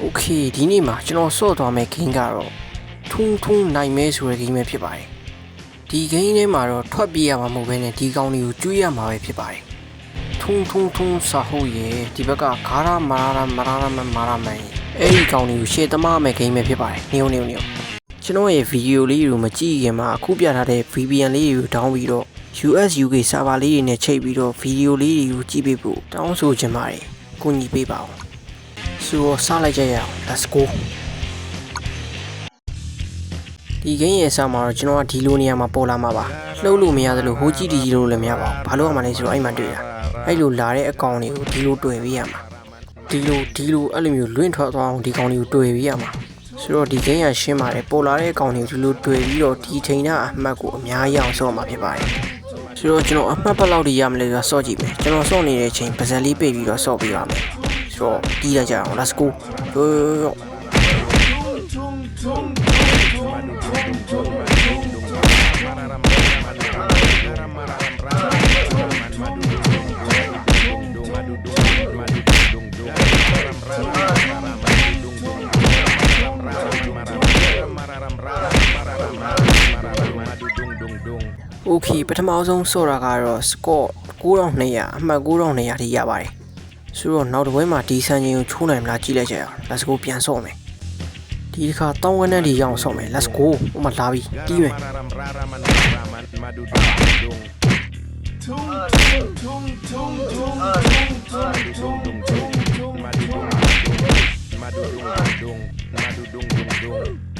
โอเคဒီနေ့မှာကျွန်တော်ဆော့သွားမယ့် game ကတော့ထုံထုံနိုင်မဲဆိုတဲ့ game ပဲဖြစ်ပါတယ်ဒီ game ထဲမှာတော့ထွက်ပြေးရမှာမဟုတ်ဘဲနဲ့ဒီကောင်တွေကိုကျွေးရမှာပဲဖြစ်ပါတယ်ထုံထုံထုံစာဟုတ်ရဲ့ဒီဘက်ကဂါရမာရာမာရာမမာရာမန်အဲ့ဒီကောင်တွေကိုရှေ့သမားမယ့် game ပဲဖြစ်ပါတယ်နေုံနေုံနေုံကျွန်တော်ရဲ့ဗီဒီယိုလေးတွေကိုမကြည့်ခင်မှာအခုပြထားတဲ့ VPN လေးတွေကိုတောင်းပြီးတော့ US UK server လေးတွေနဲ့ချိန်ပြီးတော့ဗီဒီယိုလေးတွေကိုကြည့်ပေးဖို့တောင်းဆိုချင်ပါတယ်ကိုညီပေးပါဦး ဆိုတော့စလိုက်ကြရအောင် let's go ဒီဂိမ်းရဲ့အစမှာတော့ကျွန်တော်ကဒီလိုနေရာမှာပေါ်လာမှာပါလှုပ်လို့မရသလိုဟိုကြည့်ဒီကြည့်လို့လည်းမရပါဘူးဘာလို့ရမှာလဲဆိုတော့အဲ့မှာတွေ့တာအဲ့လိုလာတဲ့အကောင်တွေကိုဒီလိုတွေ့ပေးရမှာဒီလိုဒီလိုအဲ့လိုမျိုးလွင့်ထွက်သွားအောင်ဒီကောင်တွေကိုတွေ့ပေးရမှာဆိုတော့ဒီဂိမ်းကရှင်းပါတယ်ပေါ်လာတဲ့အကောင်တွေကိုဒီလိုတွေ့ပြီးတော့ဒီထိန်တာအမှတ်ကိုအများကြီးအောင်ဆော့မှာဖြစ်ပါတယ်ဆိုတော့ကျွန်တော်အမှတ်ဘက်လောက်ထိရမလဲဆိုတော့ဆော့ကြည့်မယ်ကျွန်တော်ဆော့နေတဲ့အချိန်ပါဇက်လေးပိတ်ပြီးတော့ဆော့ပေးပါမယ် ဆိုတော့တီးလိုက်ကြအောင် let's go ရောရောရော โอเคပထမဆုံးဆော့တာကတော့ score 9200အမှတ်9200ထိရပါတယ် ဆိုတော့နောက်တစ်ပွဲမှာဒီစံချိန်ကိုချိုးနိုင်မလားကြည့်လိုက်ကြရအောင် let's go ပြန်ဆော့မယ်ဒီတစ်ခါတောင်းဝန်းနဲ့ဒီရအောင်ဆော့မယ် let's go ဟိုမှာလာပြီတီးမယ်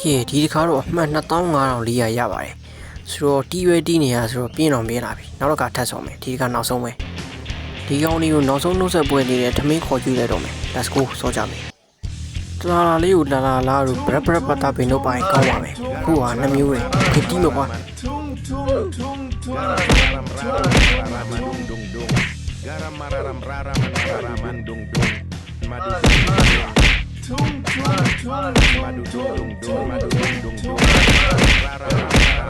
ကဲဒီတစ်ခါတော့အမှတ်2500ရပါတယ်ဆိုတော့တီးရွယ်တီးနေရဆိုတော့ပြင်းတော်ပြင်းလာပြီနောက်တော့ကထပ်ဆောင်မယ်ဒီတစ်ခါနောက်ဆုံးပဲဒီကောင်လေးကိုနောက်ဆုံးနှုတ်ဆက်ပွဲနေတဲ့ထမင်းခေါ်ကြည့်လိုက်တော့မယ် let's go စောကြမယ်တလာလာလေးကိုလာလာလာတို့ဘရက်ဘရက်ပတ်တာပင်တော့ပိုင်ကောင်းပါမယ်အခုဟာနှမျိုးပဲခတီးမကွာ Garam raram dung dung dung. Garam raram raram raram dung dung. Madu dung dung dung madu dung dung dung. Raram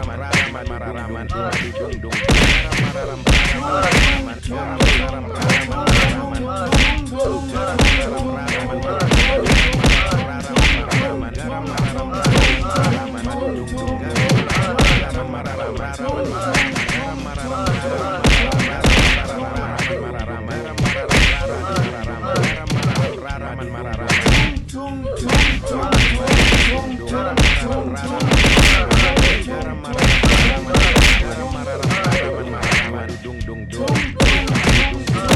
raram raram raram dung dung dung. Garam raram raram raram dung dung. dung dung dung dung dung dung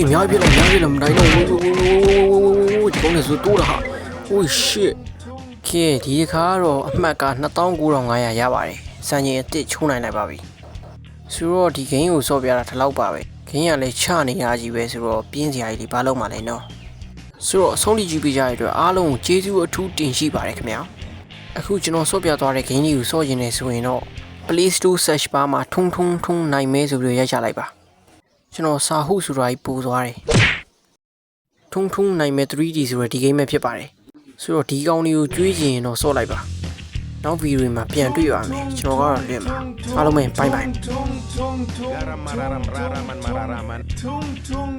အများကြီးပြလိုက်အများကြီးပြလိုက်မတိုင်းတော့ဝိုးဝိုးဝိုးဝိုးဝိုးဝိုးဒီကောင်နဲ့ဆိုတိုးတာဟာ holy shit ကဲဒီတစ်ခါကတော့အမှတ်က29,500ရပါတယ်စံချိန်အစ်စ်ချိုးနိုင်လိုက်ပါပြီဆိုတော့ဒီဂိမ်းကိုစော့ပြတာဒီလောက်ပါပဲဂိမ်းကလည်းချနေတာကြီးပဲဆိုတော့ပြင်းစရာကြီးဒီဘာလို့မှလဲနော်ဆိုတော့အဆုံးထိကြည့်ပေးကြရတဲ့အတွက်အားလုံးကိုကျေးဇူးအထူးတင်ရှိပါတယ်ခင်ဗျာအခုကျွန်တော်စော့ပြသွားတဲ့ဂိမ်းလေးကိုစော့ရင်လည်းဆိုရင်တော့ Play Store search bar မှာထုံထုံထုံနိုင်မဲဆိုပြီးတော့ရိုက်ချလိုက်ပါ ကျွန်တော်စာဟုဆိုတာကြီးပို့သွားတယ်ထုံထုံနိုင်မဲ 3D ဆိုတဲ့ဒီဂိမ်းပဲဖြစ်ပါတယ်ဆိုတော့ဒီကောင်လေးကိုကျွေးချင်ရင်တော့စော့လိုက်ပါနောက်ဗီဒီယိုတွေမှာပြန်တွေ့ရမယ်ကျွန်တော်ကတော့လွင့်ပါအားလုံးပဲဘိုင်ဘိုင် Garam mararam raraman mararaman. Tung tung